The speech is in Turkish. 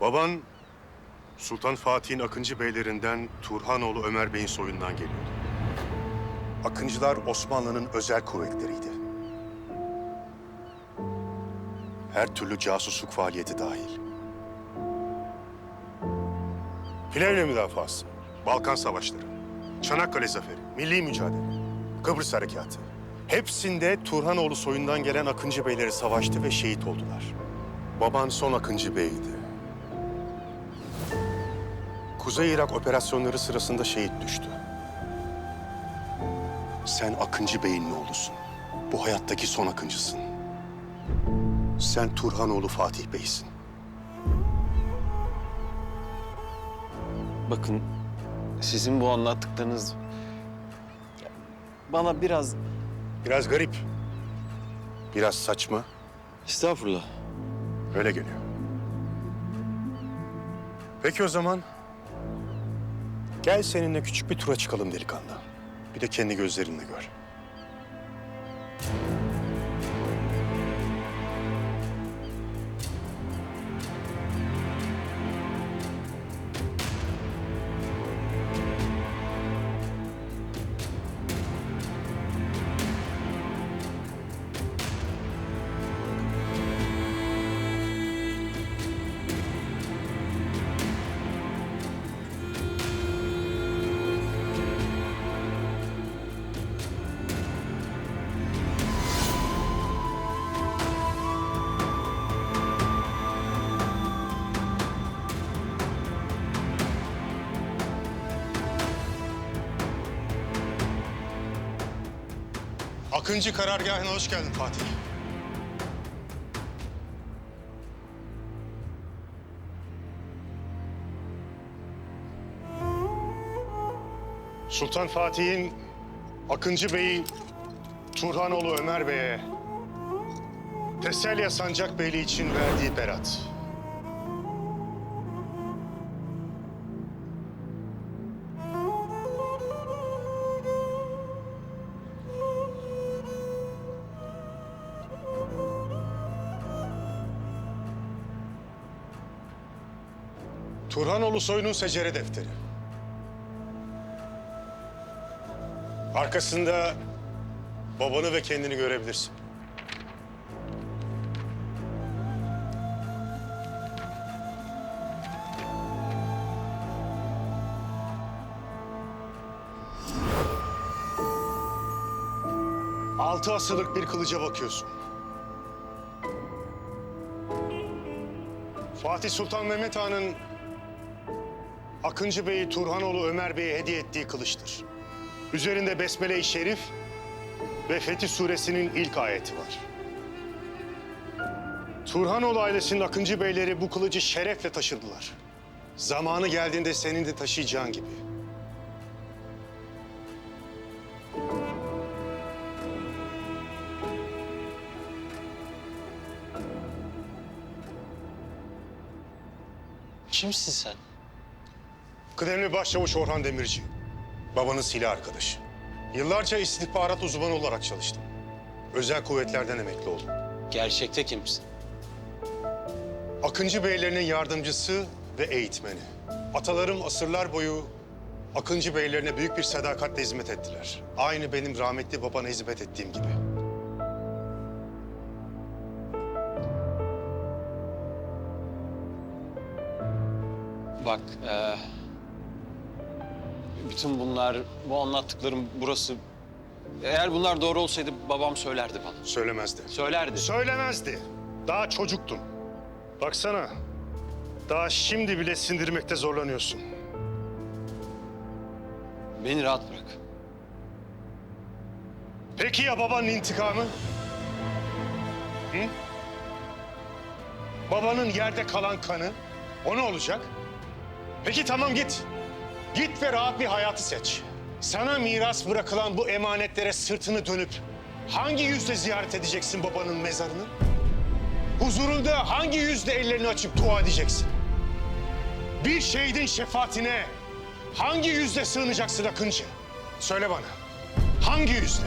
Baban Sultan Fatih'in Akıncı beylerinden Turhanoğlu Ömer Bey'in soyundan geliyordu. Akıncılar Osmanlı'nın özel kuvvetleriydi. Her türlü casusluk faaliyeti dahil. Plevne müdafası, Balkan Savaşları, Çanakkale Zaferi, Milli Mücadele, Kıbrıs Harekatı. Hepsinde Turhanoğlu soyundan gelen Akıncı beyleri savaştı ve şehit oldular. Baban son Akıncı Bey'di. Kuzey Irak operasyonları sırasında şehit düştü. Sen Akıncı Bey'in oğlusun. Bu hayattaki son Akıncısın. Sen Turhanoğlu Fatih Bey'sin. Bakın sizin bu anlattıklarınız bana biraz Biraz garip. Biraz saçma. estağfurullah. Öyle geliyor. Peki o zaman gel seninle küçük bir tura çıkalım delikanlı. Bir de kendi gözlerinle gör. Akıncı karargahına hoş geldin Fatih. Sultan Fatih'in Akıncı Bey'i Turhanoğlu Ömer Bey'e Teselya Sancak Beyliği için verdiği berat. Turhanoğlu soyunun secere defteri. Arkasında babanı ve kendini görebilirsin. Altı asırlık bir kılıca bakıyorsun. Fatih Sultan Mehmet Han'ın Akıncı Bey'i Turhanoğlu Ömer Bey'e hediye ettiği kılıçtır. Üzerinde Besmele-i Şerif ve Fetih Suresinin ilk ayeti var. Turhanoğlu ailesinin Akıncı Beyleri bu kılıcı şerefle taşıdılar. Zamanı geldiğinde senin de taşıyacağın gibi. Kimsin sen? Kıdemli Başçavuş Orhan Demirci. Babanın silah arkadaşı. Yıllarca istihbarat uzmanı olarak çalıştım. Özel kuvvetlerden emekli oldum. Gerçekte kimsin? Akıncı beylerinin yardımcısı ve eğitmeni. Atalarım asırlar boyu Akıncı beylerine büyük bir sadakatle hizmet ettiler. Aynı benim rahmetli babana hizmet ettiğim gibi. Bak, eee, bütün bunlar, bu anlattıklarım burası... Eğer bunlar doğru olsaydı babam söylerdi bana. Söylemezdi. Söylerdi. Söylemezdi. Daha çocuktun. Baksana. Daha şimdi bile sindirmekte zorlanıyorsun. Beni rahat bırak. Peki ya babanın intikamı? Hı? Babanın yerde kalan kanı, o ne olacak? Peki tamam git. Git ve rahat bir hayatı seç. Sana miras bırakılan bu emanetlere sırtını dönüp hangi yüzle ziyaret edeceksin babanın mezarını? Huzurunda hangi yüzle ellerini açıp dua edeceksin? Bir şehidin şefaatine hangi yüzle sığınacaksın Akıncı? Söyle bana. Hangi yüzle?